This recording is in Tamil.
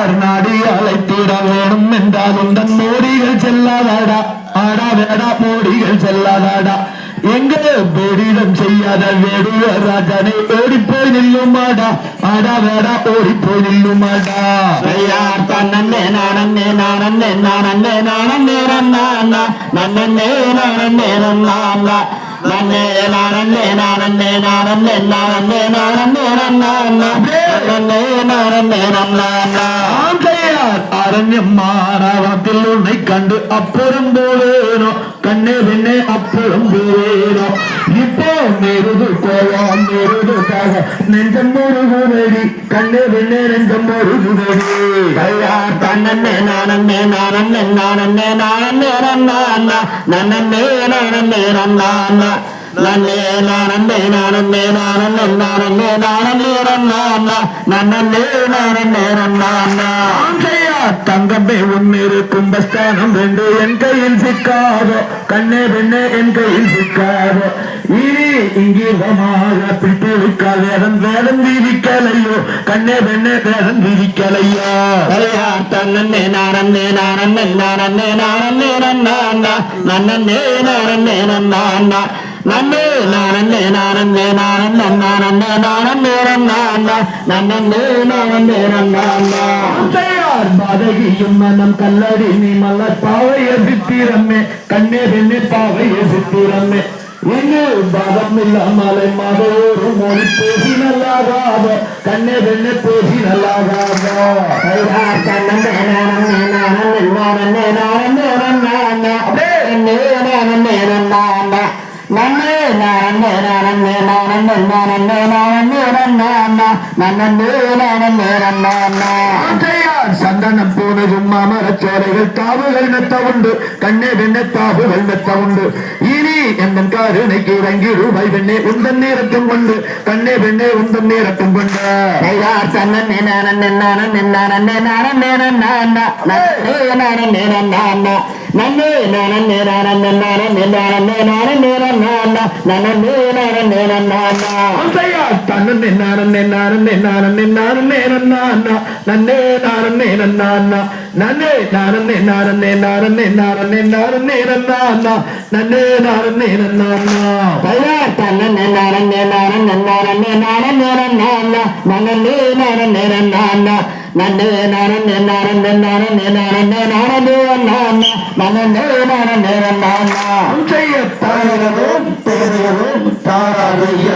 தந்தையார் நாடி அழைத்திட வேணும் என்றாலும் தன் மோடிகள் செல்லாதாடா ஆடா வேடா மோடிகள் செல்லாதாடா எங்கே பேடிடம் செய்யாத வேடுவ ராஜனை ஓடிப்போய் நில்லுமாடா ஆடா வேடா ஓடிப்போய் நில்லுமாடா தந்தையார் தன்னே நானே நானே நானே நானே நன்னா நன்னே நானே நன்னா நன்னே நானே நானே நானே நானே நானே நன்னா அரண்யம் மாறாவத்தில் உன்னை கண்டு அப்புறம் போவேனோ கண்ணே பின்னே அப்புறம் போவேனோ. இப்போ மெருது போவோம் மெருது போக நெஞ்சம் முருகுதடி கண்ணே பின்னே நெஞ்சம் முருகுதடி தந்தையார் தன்னே நானே நானே நானே நானே நன்னா நன்னே நானே நன்னா நன்னே நானே நானே நானே நானே நானே நன்னா நன்னே நானே நன்னா ஆந்தையார் தங்கமே உன்னிரு கும்பஸ்தானம் ரெண்டு என் கையில் சிக்காதோ கண்ணே பெண்ணே என் கையில் சிக்காதோ இனி இங்கீதமாக பிடித்தொழிக்கால் வேதம் வேதம் விதிக்கலையோ கண்ணே பெண்ணே வேதம் விதிக்கலையோ தன்னே நானே நானே நானே நானே நன்னா நன்னே நானே நன்னா நன்னே நானே நானே நானே நானே நானே நன்னா நன்னே நானே ஆந்தையார் பாதகியும் மனம் கல்லடி நீ மலர் பாவைய சித்திரமே கண்ணே பெண்ணே பாவைய சித்திரமே இங்கு பாதம் இல்லாமலை மதோரு மொழி பேசி நல்லாகாதோ கண்ணே பெண்ணே பேசி நல்லாகாதோ நானே நானே நானே நானே நன்னே நானே நானே நானே நானே நானே நன்னா நன்னே நானே நன்னா சந்தனம் போனதும் மாமரச்சோலைகள் தாவுகள் மெத்த உண்டு கண்ணே பெண்ணே தாவுகள் மெத்த உண்டு. இனி எந்த காருணைக்கு இறங்கி ரூபாய் பெண்ணே உந்தன் நேரத்தும் கொண்டு கண்ணே பெண்ணே உந்தன் நேரத்தும் கொண்டு. தந்தையார் தன்னே நானே நானே நானே நானே நானே நானே நானே நன்னா நன்னே நானே நன்னா ஆந்தையார் தன்னே நானே நானே நானே நானே நன்னா நன்னே நானே நன்னா நன்னே நானே நானே நானே நானே நானே நன்னா நன்னே நானே நன்னா தந்தையார் தன்னே நானே நானே நானே நானே நன்னா நன்னே நானே நன்னா நன்னே நானே நானே நானே நானே நானே நன்னே நானே நன்னா செய்ய தாரவும் தேரவும் தாராதைய